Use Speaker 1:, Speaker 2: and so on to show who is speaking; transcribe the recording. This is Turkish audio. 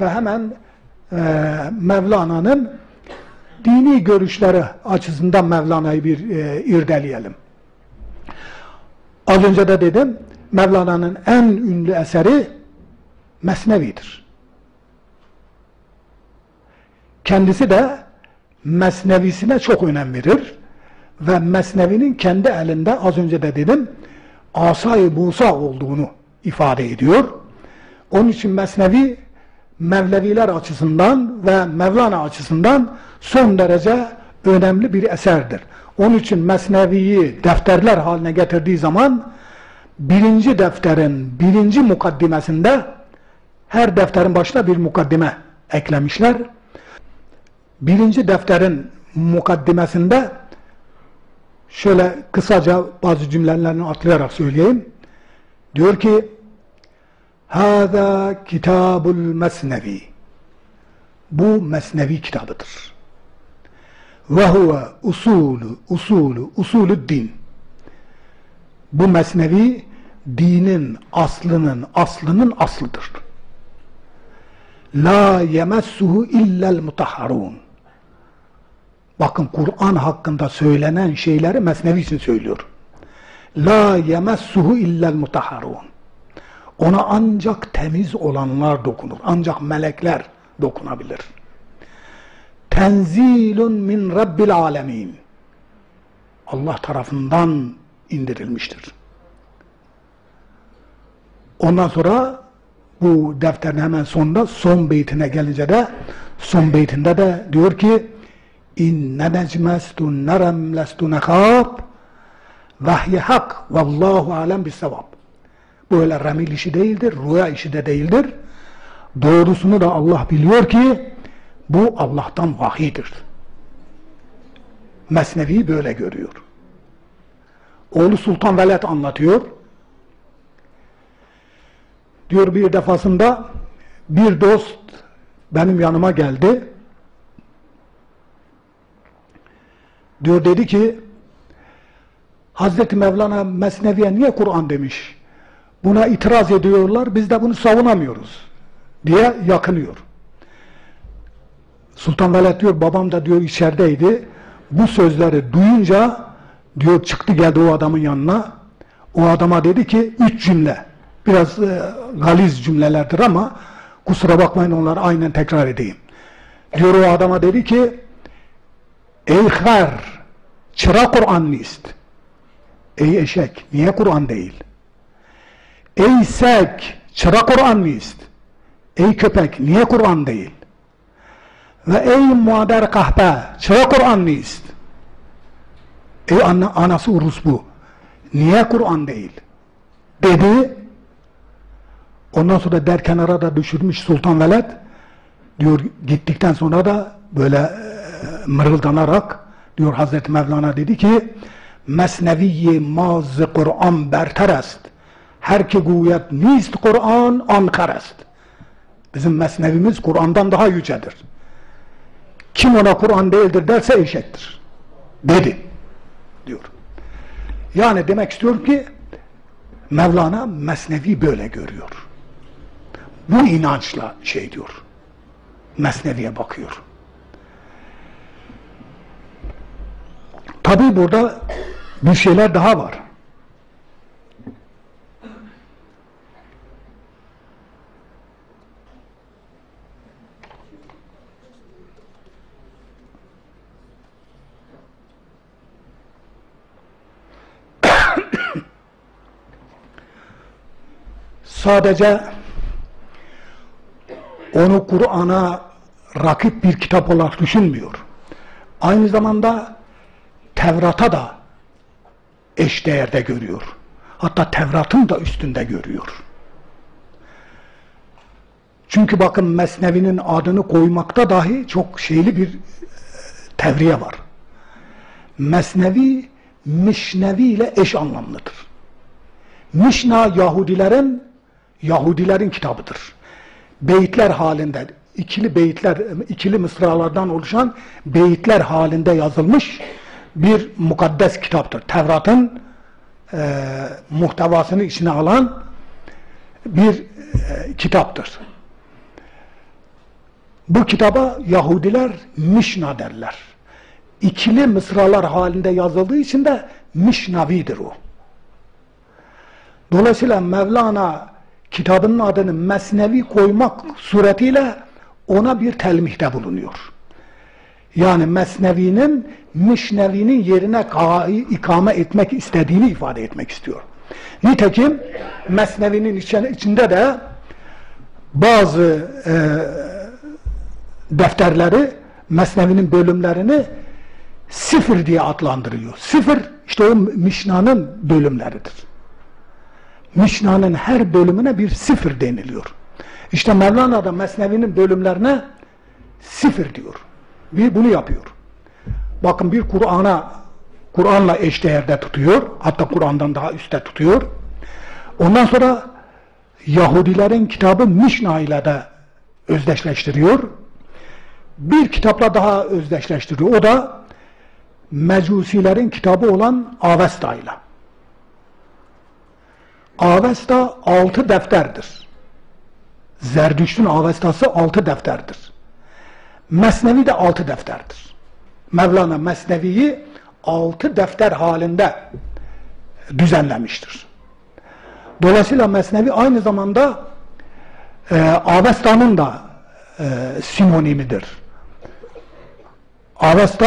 Speaker 1: ve hemen e, Mevlana'nın dini görüşleri açısından Mevlana'yı bir e, irdeleyelim. Az önce de dedim, Mevlana'nın en ünlü eseri Mesnevi'dir. Kendisi de Mesnevisine çok önem verir ve Mesnevi'nin kendi elinde az önce de dedim Asay-ı Musa olduğunu ifade ediyor. Onun için Mesnevi Mevleviler açısından ve Mevlana açısından son derece önemli bir eserdir. Onun için Mesnevi'yi defterler haline getirdiği zaman birinci defterin birinci mukaddimesinde her defterin başına bir mukaddime eklemişler. Birinci defterin mukaddimesinde şöyle kısaca bazı cümlelerini atlayarak söyleyeyim. Diyor ki Hâzâ kitabul mesnevi Bu mesnevi kitabıdır. Ve huve usulü, usulü, usulü din. Bu mesnevi dinin aslının, aslının aslıdır. La yemessuhu illel mutahharun. Bakın Kur'an hakkında söylenen şeyleri mesnevi için söylüyor. La yemessuhu illel mutahharun. Ona ancak temiz olanlar dokunur. Ancak melekler dokunabilir. Tenzilun min rabbil alemin. Allah tarafından indirilmiştir. Ondan sonra bu defterin hemen sonunda son beytine gelince de son beytinde de diyor ki inne necmestu nerem lestu nekab vahyi hak vallahu alem bis sevab böyle remil işi değildir, rüya işi de değildir. Doğrusunu da Allah biliyor ki bu Allah'tan vahidir. Mesnevi böyle görüyor. Oğlu Sultan Veled anlatıyor. Diyor bir defasında bir dost benim yanıma geldi. Diyor dedi ki Hazreti Mevlana Mesnevi'ye niye Kur'an demiş? Buna itiraz ediyorlar, biz de bunu savunamıyoruz diye yakınıyor. Sultan Veled diyor, babam da diyor içerideydi. Bu sözleri duyunca diyor çıktı geldi o adamın yanına. O adama dedi ki üç cümle. Biraz e, galiz cümlelerdir ama kusura bakmayın onları aynen tekrar edeyim. Diyor o adama dedi ki Ey her çıra Kur'an ist. Ey eşek niye Kur'an değil? Ey sek, çıra Kur'an mı ist? Ey köpek, niye Kur'an değil? Ve ey muader kahpe, çıra Kur'an mı ist? Ey anne, anası Urus bu. Niye Kur'an değil? Dedi. Ondan sonra der kenara da düşürmüş Sultan Veled. Diyor gittikten sonra da böyle e, mırıldanarak diyor Hazreti Mevlana dedi ki Mesnevi maz Kur'an berter est. Her ki guyet nist Kur'an ankar est. Bizim mesnevimiz Kur'an'dan daha yücedir. Kim ona Kur'an değildir derse eşektir. Dedi. Diyor. Yani demek istiyor ki Mevlana Mesnevi böyle görüyor. Bu inançla şey diyor. Mesnevi'ye bakıyor. Tabi burada bir şeyler daha var. Sadece onu Kur'an'a rakip bir kitap olarak düşünmüyor. Aynı zamanda Tevrat'a da eş değerde görüyor. Hatta Tevrat'ın da üstünde görüyor. Çünkü bakın Mesnevi'nin adını koymakta dahi çok şeyli bir e, tevriye var. Mesnevi, Mişnevi ile eş anlamlıdır. Mişna Yahudilerin Yahudilerin kitabıdır. Beyitler halinde, ikili beyitler, ikili mısralardan oluşan beyitler halinde yazılmış bir mukaddes kitaptır. Tevrat'ın e, muhtevasını içine alan bir e, kitaptır. Bu kitaba Yahudiler Mişna derler. İkili mısralar halinde yazıldığı için de Mişnavidir o. Dolayısıyla Mevlana kitabının adını Mesnevi koymak suretiyle ona bir telmihte bulunuyor. Yani Mesnevi'nin Mişnevi'nin yerine ikame etmek istediğini ifade etmek istiyor. Nitekim Mesnevi'nin içinde de bazı e, defterleri Mesnevi'nin bölümlerini sıfır diye adlandırıyor. Sıfır işte o Mişna'nın bölümleridir. Mişna'nın her bölümüne bir sıfır deniliyor. İşte Mevlana da Mesnevi'nin bölümlerine sıfır diyor. Bir bunu yapıyor. Bakın bir Kur'an'a Kur'an'la eşdeğerde tutuyor. Hatta Kur'an'dan daha üstte tutuyor. Ondan sonra Yahudilerin kitabı Mişna ile de özdeşleştiriyor. Bir kitapla daha özdeşleştiriyor. O da Mecusilerin kitabı olan Avesta ile. Avesta altı defterdir. Zerdüşt'ün Avestası altı defterdir. Mesnevi de altı defterdir. Mevlana Mesnevi'yi altı defter halinde düzenlemiştir. Dolayısıyla Mesnevi aynı zamanda e, Avesta'nın da e, sinonimidir. Avesta